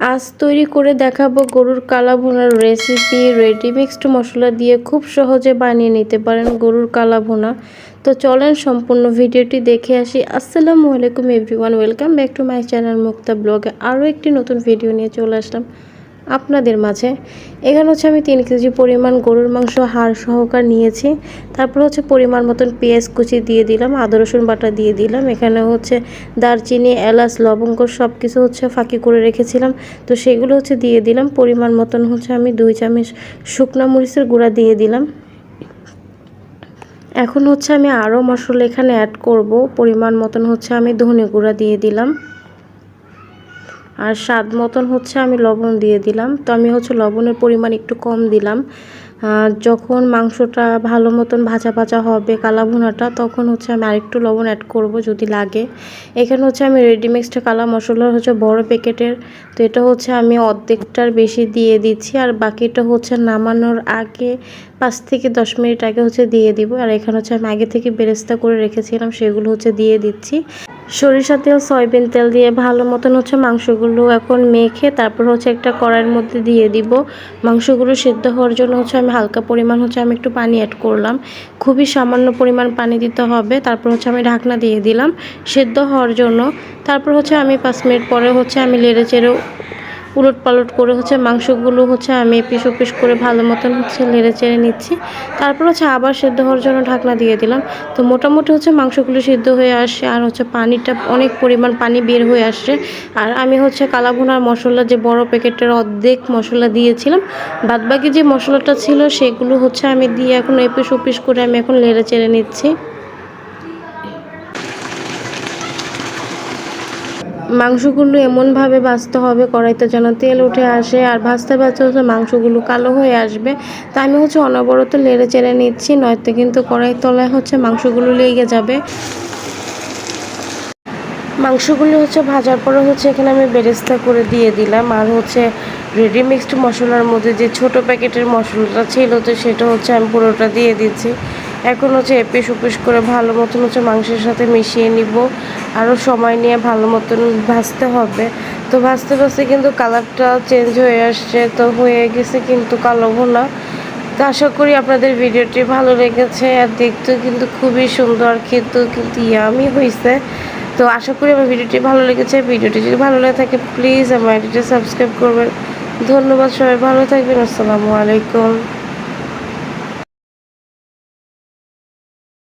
আজ তৈরি করে দেখাবো গরুর কালা ভুনার রেসিপি রেডি মিক্সড মশলা দিয়ে খুব সহজে বানিয়ে নিতে পারেন গরুর কালা ভুনা তো চলেন সম্পূর্ণ ভিডিওটি দেখে আসি। আসসালামু আলাইকুম everyone welcome back to my channel Mukta ব্লগে আরও একটি নতুন ভিডিও নিয়ে চলে আসলাম। আপনাদের মাঝে। এখানে হচ্ছে আমি তিন কেজি পরিমাণ গরুর মাংস, হাড় সহকার নিয়েছি। তারপর হচ্ছে পরিমাণ মতন পেঁয়াজ কুচি দিয়ে দিলাম, আদা, রসুন বাটা দিয়ে দিলাম। এখানে হচ্ছে দারচিনি, এলাচ, লবঙ্গ সব কিছু হচ্ছে ফাঁকি করে রেখেছিলাম। তো সেগুলো হচ্ছে দিয়ে দিলাম। পরিমাণ মতন হচ্ছে আমি দুই চামচ শুকনো মরিচের গুঁড়া দিয়ে দিলাম। এখন হচ্ছে আমি আরও মশলা এখানে অ্যাড করব। পরিমাণ মতন হচ্ছে আমি ধনে গুঁড়া দিয়ে দিলাম। আর স্বাদ মতন হচ্ছে আমি লবণ দিয়ে দিলাম। তো আমি হচ্ছে লবণের পরিমাণ একটু কম দিলাম। যখন মাংসটা ভালো মতন ভাজা ভাজা হবে কালা ভুনাটা তখন হচ্ছে আমি আরেকটু লবণ অ্যাড করব যদি লাগে। এখানে হচ্ছে আমি রেডিমিক্সড কালা মশলা হচ্ছে বড় প্যাকেটের। তো এটা হচ্ছে আমি অর্ধেকটার বেশি দিয়ে দিচ্ছি আর বাকিটা হচ্ছে নামানোর আগে পাঁচ থেকে দশ মিনিট আগে হচ্ছে দিয়ে দিব। আর এখানে হচ্ছে আমি আগে থেকে বেরেস্তা করে রেখেছিলাম, সেগুলো হচ্ছে দিয়ে দিচ্ছি। সরিষা তেল সয়াবিন তেল দিয়ে ভালো মতন হচ্ছে মাংসগুলো এখন মেখে তারপর হচ্ছে একটা কড়াইয়ের মধ্যে দিয়ে দিব। মাংসগুলো সেদ্ধ হওয়ার জন্য হচ্ছে আমি হালকা পরিমাণ হচ্ছে আমি একটু পানি অ্যাড করলাম। খুবই সামান্য পরিমাণ পানি দিতে হবে, তারপর হচ্ছে আমি ঢাকনা দিয়ে দিলাম। সেদ্ধ হওয়ার জন্য, তারপর হচ্ছে আমি পাঁচ মিনিট পরে হচ্ছে আমি লেড়ে চেড়ে উলট পালট করে হচ্ছে মাংসগুলো হচ্ছে আমি পিস পিস করে ভালো মতন হচ্ছে নেড়ে চেড়ে নিচ্ছি। তারপর হচ্ছে আবার সেদ্ধ হওয়ার জন্য ঢাকনা দিয়ে দিলাম। তো মোটামুটি হচ্ছে মাংসগুলো সিদ্ধ হয়ে আসে আর হচ্ছে পানিটা অনেক পরিমাণ পানি বের হয়ে আসছে। আর আমি হচ্ছে কালাভুনার মশলা যে বড় প্যাকেটের অর্ধেক মশলা দিয়েছিলাম, বাদবাকি যে মশলাটা ছিল সেগুলো হচ্ছে আমি দিয়ে এখন এপিস ওপিস করে আমি এখন লেড়ে চেড়ে নিচ্ছি। মাংসগুলো এমনভাবে ভাজতে হবে, কড়াইতে যেন তেল উঠে আসে, আর ভাজতে ভাজতে হচ্ছে মাংসগুলো কালো হয়ে আসবে। তা আমি হচ্ছে অনবরত লেড়ে চেড়ে নিচ্ছি, নয়তো কিন্তু কড়াই তলায় হচ্ছে মাংসগুলো লেগে যাবে। মাংসগুলো হচ্ছে ভাজার পরে হচ্ছে এখানে আমি বেরেস্তা করে দিয়ে দিলাম, আর হচ্ছে রেডি মিক্সড মশলার মধ্যে যে ছোট প্যাকেটের মশলাটা ছিল তো সেটা হচ্ছে আমি পুরোটা দিয়ে দিচ্ছি। এখন হচ্ছে এপিস উপিস করে ভালো মতন হচ্ছে মাংসের সাথে মিশিয়ে নিব। আরও সময় নিয়ে ভালো মতন ভাজতে হবে। তো ভাজতে ভাজতে কিন্তু কালারটা চেঞ্জ হয়ে আসছে, তো হয়ে গেছে কিন্তু কালো ভোনা। তো আশা করি আপনাদের ভিডিওটি ভালো লেগেছে, আর দেখতেও কিন্তু খুবই সুন্দর, খেতেও কিন্তু ইয়ামি হয়েছে তো আশা করি আমার ভিডিওটি ভালো লেগেছে। ভিডিওটি যদি ভালো লেগে থাকে প্লিজ আমার এটিতে সাবস্ক্রাইব করবেন। ধন্যবাদ সবাই, ভালো থাকবেন, আসসালামু আলাইকুম।